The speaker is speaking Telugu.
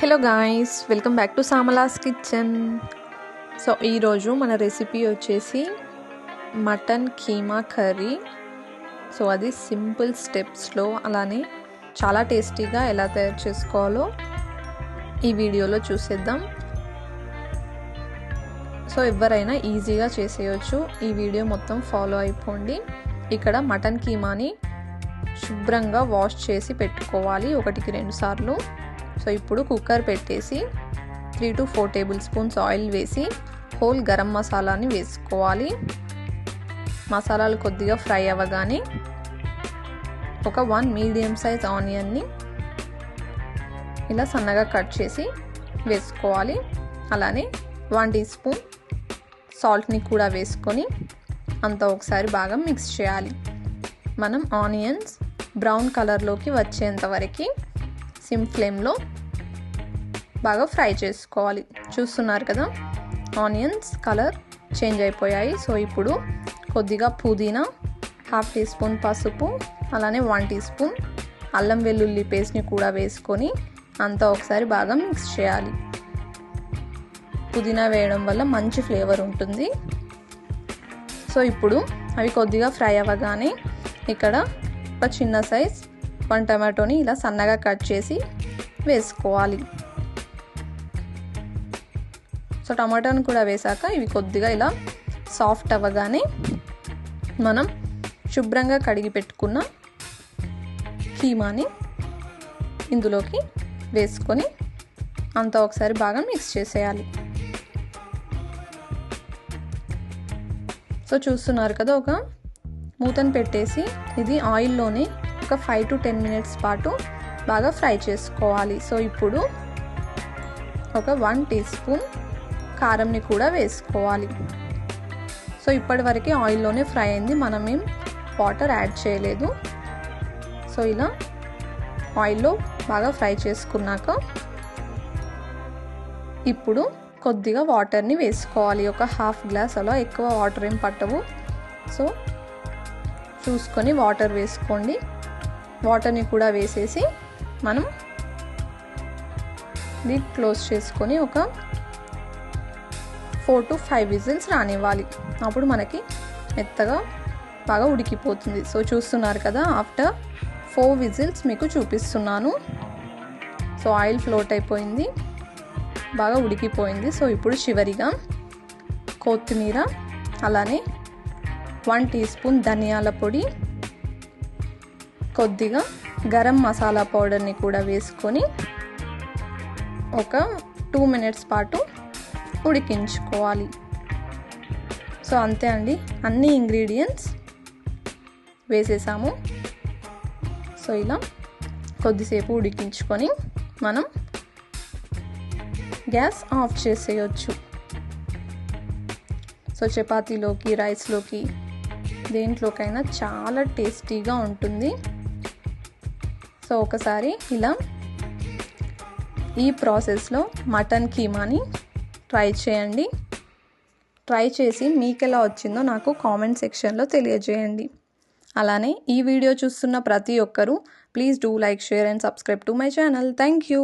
Hello guys welcome back to Samala's kitchen so ఈరోజు మన రెసిపీ వచ్చేసి మటన్ కీమా కర్రీ. సో అది సింపుల్ స్టెప్స్లో అలానే చాలా టేస్టీగా ఎలా తయారు చేసుకోవాలో ఈ వీడియోలో చూసేద్దాం. సో ఎవరైనా ఈజీగా చేసేయచ్చు. ఈ వీడియో మొత్తం ఫాలో అయిపోండి. ఇక్కడ మటన్ కీమాని శుభ్రంగా వాష్ చేసి పెట్టుకోవాలి. ఒకటికి రెండు సార్లు. సో ఇప్పుడు కుక్కర్ పెట్టేసి three to four tablespoons oil వేసి హోల్ గరం మసాలాని వేసుకోవాలి. మసాలాలు కొద్దిగా ఫ్రై అవ్వగానే ఒక వన్ మీడియం సైజ్ ఆనియన్ని ఇలా సన్నగా కట్ చేసి వేసుకోవాలి. అలానే వన్ టీ స్పూన్ సాల్ట్ని కూడా వేసుకొని అంతా ఒకసారి బాగా మిక్స్ చేయాలి. మనం ఆనియన్స్ బ్రౌన్ కలర్లోకి వచ్చేంత వరకు సిమ్ ఫ్లేమ్లో బాగా ఫ్రై చేసుకోవాలి. చూస్తున్నారు కదా? ఆనియన్స్ కలర్ చేంజ్ అయిపోయాయి. సో ఇప్పుడు కొద్దిగా పుదీనా హాఫ్ టీ స్పూన్ పసుపు అలానే వన్ టీ స్పూన్ అల్లం వెల్లుల్లి పేస్ట్ని కూడా వేసుకొని అంతా ఒకసారి బాగా మిక్స్ చేయాలి. పుదీనా వేయడం వల్ల మంచి ఫ్లేవర్ ఉంటుంది. సో ఇప్పుడు అవి కొద్దిగా ఫ్రై అవ్వగానే ఇక్కడ ఒక చిన్న సైజ్ వన్ టమాటోని ఇలా సన్నగా కట్ చేసి వేసుకోవాలి. సో టమాటాను కూడా వేసాక ఇవి కొద్దిగా ఇలా సాఫ్ట్ అవ్వగానే మనం శుభ్రంగా కడిగి పెట్టుకున్న కీమాని ఇందులోకి వేసుకొని అంతా ఒకసారి బాగా మిక్స్ చేసేయాలి. సో చూస్తున్నారు కదా ఒక మూతను పెట్టేసి ఇది ఆయిల్లోనే ఒక ఫైవ్ టు టెన్ మినిట్స్ పాటు బాగా ఫ్రై చేసుకోవాలి. సో ఇప్పుడు ఒక వన్ టీ స్పూన్ కారంని కూడా వేసుకోవాలి. సో ఇప్పటివరకు ఆయిల్లోనే ఫ్రై అయింది. మనం ఏం వాటర్ యాడ్ చేయలేదు. సో ఇలా ఆయిల్లో బాగా ఫ్రై చేసుకున్నాక ఇప్పుడు కొద్దిగా వాటర్ని వేసుకోవాలి. ఒక హాఫ్ గ్లాస్ అలా ఎక్కువ వాటర్ ఏం పట్టవు. సో చూసుకొని వాటర్ వేసుకోండి. వాటర్ని కూడా వేసేసి మనం లిడ్ క్లోజ్ చేసుకొని ఒక ఫోర్ టు ఫైవ్ విజిల్స్ రానివ్వాలి. అప్పుడు మనకి మెత్తగా బాగా ఉడికిపోతుంది. సో చూస్తున్నారు కదా ఆఫ్టర్ ఫోర్ విజిల్స్ మీకు చూపిస్తున్నాను. సో ఆయిల్ ఫ్లోట్ అయిపోయింది. బాగా ఉడికిపోయింది. సో ఇప్పుడు చివరిగా కొత్తిమీర అలానే వన్ టీ స్పూన్ ధనియాల పొడి కొద్దిగా గరం మసాలా పౌడర్ని కూడా వేసుకొని ఒక టూ మినిట్స్ పాటు ఉడికించుకోవాలి. సో అంతే అండి. అన్ని ఇంగ్రీడియంట్స్ వేసేసాము. సో ఇలా కొద్దిసేపు ఉడికించుకొని మనం గ్యాస్ ఆఫ్ చేసేయచ్చు. సో చపాతీలోకి రైస్లోకి దేంట్లోకైనా చాలా టేస్టీగా ఉంటుంది. సో ఒకసారి ఇలా ఈ ప్రాసెస్లో మటన్ కీమాని ట్రై చేయండి. ట్రై చేసి మీకు ఎలా వచ్చిందో నాకు కామెంట్ సెక్షన్లో తెలియజేయండి. అలానే ఈ వీడియో చూస్తున్న ప్రతి ఒక్కరూ please do like share and subscribe to my channel. Thank you.